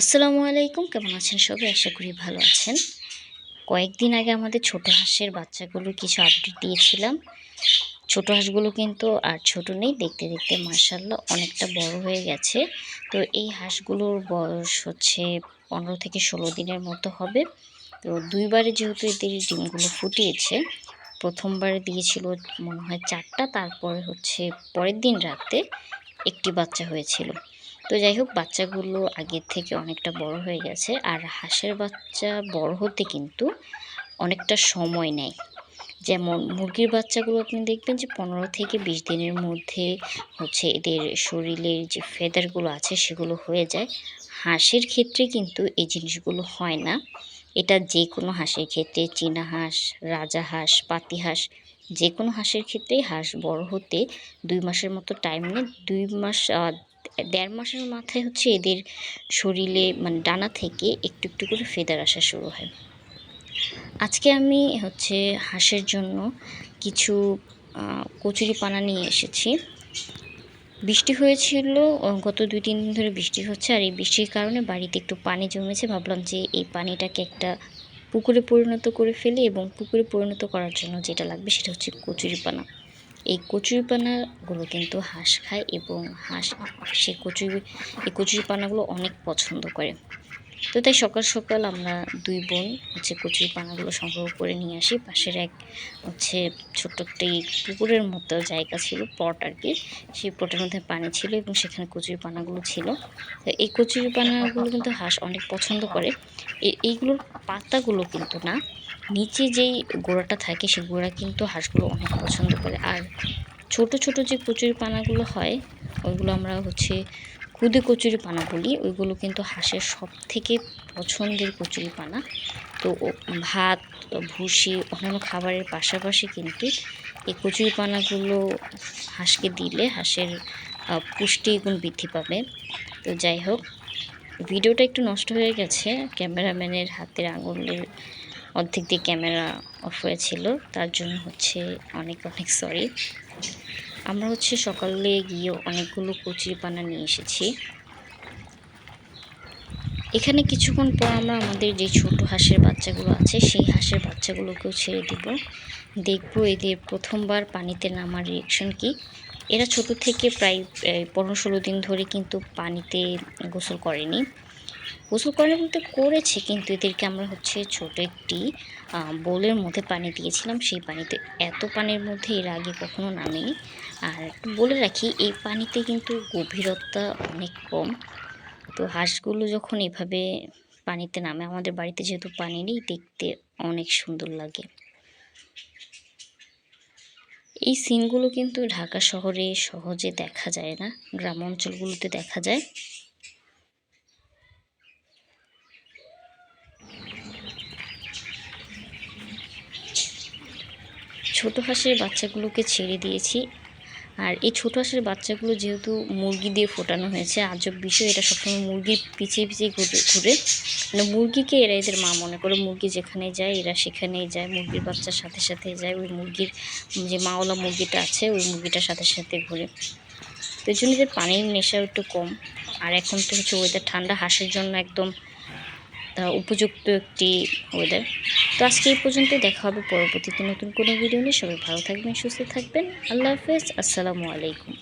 আসসালামু আলাইকুম, কেমন আছেন সবাই? আশা করি ভালো আছেন। কয়েকদিন আগে আমাদের ছোট হাঁসের বাচ্চাগুলো কিছু আপডেট দিয়েছিলাম। ছোট হাঁসগুলো কিন্তু আর ছোট নেই, দেখতে দেখতে মার্শাল্লাহ অনেকটা বড় হয়ে গেছে। তো এই হাঁসগুলোর বয়স হচ্ছে পনেরো থেকে ষোলো দিনের মতো হবে। তো দুইবারে যেহেতু এদের ডিমগুলো ফুটিয়েছে, প্রথমবারে দিয়েছিল মনে হয় চারটা, তারপরে হচ্ছে পরের দিন রাতে একটি বাচ্চা হয়েছিল। তো যাই হোক, বাচ্চাগুলো আগের থেকে অনেকটা বড় হয়ে গেছে আর হাঁসের বাচ্চা বড় হতে কিন্তু অনেকটা সময় নেয়। যেমন মুরগির বাচ্চাগুলো আপনি দেখবেন যে পনেরো থেকে বিশ দিনের মধ্যে হচ্ছে এদের শরীরের যে ফেদারগুলো আছে সেগুলো হয়ে যায়। হাঁসের ক্ষেত্রে কিন্তু এই জিনিসগুলো হয় না। এটা যে কোনো হাঁসের ক্ষেত্রে, চীনা হাঁস, রাজা হাঁস, পাতি হাঁস যে কোনো হাঁসের ক্ষেত্রেই হাঁস বড় হতে দুই মাসের মতো টাইম নেয়। দুই মাস দেড় মাসের মাথায় হচ্ছে এদের শরীরে মানে ডানা থেকে একটু একটু করে ফেদার আসা শুরু হয়। আজকে আমি হচ্ছে হাঁসের জন্য কিছু কচুরি পানা নিয়ে এসেছি। বৃষ্টি হয়েছিল গত দুই, তিন দিন ধরে বৃষ্টি হচ্ছে, আর এই বৃষ্টির কারণে বাড়িতে একটু পানি জমেছে। ভাবলাম যে এই পানিটাকে একটা পুকুরে পরিণত করে ফেলি এবং পুকুরে পরিণত করার জন্য যেটা লাগবে সেটা হচ্ছে কচুরি পানা এই কচুরিপানাগুলো কিন্তু হাঁস খায় এবং হাঁস সে কচুরি এই কচুরিপানাগুলো অনেক পছন্দ করে। তো তাই সকাল সকাল আমরা দুই বোন হচ্ছে কচুরি পানাগুলো সংগ্রহ করে নিয়ে আসি। পাশের এক হচ্ছে ছোট্ট একটি পুকুরের মতো জায়গা ছিল, পট আর কি। সেই পটের মধ্যে পানি ছিল এবং সেখানে কচুরি পানাগুলো ছিল। তো এই কচুরি পানাগুলো কিন্তু হাঁস অনেক পছন্দ করে। এইগুলোর পাতাগুলো কিন্তু না, নিচে যেই গোড়াটা থাকে সেই গোড়া কিন্তু হাঁসগুলো অনেক পছন্দ করে। আর ছোট ছোট যে কচুরি পানাগুলো হয়, ওইগুলো আমরা হচ্ছে খুদে কচুরি পানা বলি, ওইগুলো কিন্তু হাঁসের সব থেকে পছন্দের কচুরি পানা। তো ভাত, ভুসি, অন্যান্য খাবারের পাশাপাশি কিন্তু এই কচুরি পানাগুলো হাঁসকে দিলে হাঁসের পুষ্টিগুণ বৃদ্ধি পাবে। তো যাই হোক, ভিডিওটা একটু নষ্ট হয়ে গেছে। ক্যামেরাম্যানের হাতের আঙুলের অর্ধেক দিয়ে ক্যামেরা অফ হয়েছিল, তার জন্য হচ্ছে অনেক অনেক সরি আমরা হচ্ছে সকালে গিয়ে অনেকগুলো কচুরি পানা নিয়ে এসেছি। এখানে কিছুক্ষণ পর আমরা আমাদের যে ছোট হাঁসের বাচ্চাগুলো আছে, সেই হাঁসের বাচ্চাগুলোকেও ছেড়ে দিব। দেখব এদের প্রথমবার পানিতে নামার রিয়েকশন কি। এরা ছোট থেকে প্রায় পনেরো ষোলো দিন ধরে কিন্তু পানিতে গোসল করেনি। গোসল করে বলতে করেছে, কিন্তু এদেরকে আমরা হচ্ছে ছোট একটি বোলের মধ্যে পানি দিয়েছিলাম। সেই পানিতে এত পানির মধ্যে এর আগে কখনো নামেনি আর বলে রাখি, এই পানিতে কিন্তু গভীরতা অনেক কম। তো হাঁসগুলো যখন এভাবে পানিতে নামে, আমাদের বাড়িতে যেহেতু পানি নেই, দেখতে অনেক সুন্দর লাগে। এই সিনগুলো কিন্তু ঢাকা শহরে সহজে দেখা যায় না, গ্রাম অঞ্চলগুলোতে দেখা যায়। ছোট হাঁসের বাচ্চাগুলোকে ছেড়ে দিয়েছি। আর এই ছোটো হাঁসের বাচ্চাগুলো যেহেতু মুরগি দিয়ে ফোটানো হয়েছে, আজব বিষয় এটা সবসময় মুরগির পিছিয়ে পিছিয়ে ঘুরে ঘুরে। মানে মুরগিকে এরা এদের মা মনে করে মুরগি যেখানে যায়, এরা সেখানেই যায়, মুরগির বাচ্চার সাথে সাথে যায়, ওই মুরগির যে মাওলা মুরগিটা আছে, ওই মুরগিটার সাথে সাথে ঘুরে। তো এই জন্য যে পানির নেশা একটু কম। আর এখন তো হচ্ছে ওয়েদার ঠান্ডা, হাঁসের জন্য একদম উপযুক্ত একটি ওয়েদার তো আজকে এই পর্যন্তই দেখা হবে পরবর্তীতে নতুন কোনো ভিডিও নিয়ে। সবাই ভালো থাকবেন, সুস্থ থাকবেন। আল্লাহ হাফেজ, আসসালামু আলাইকুম।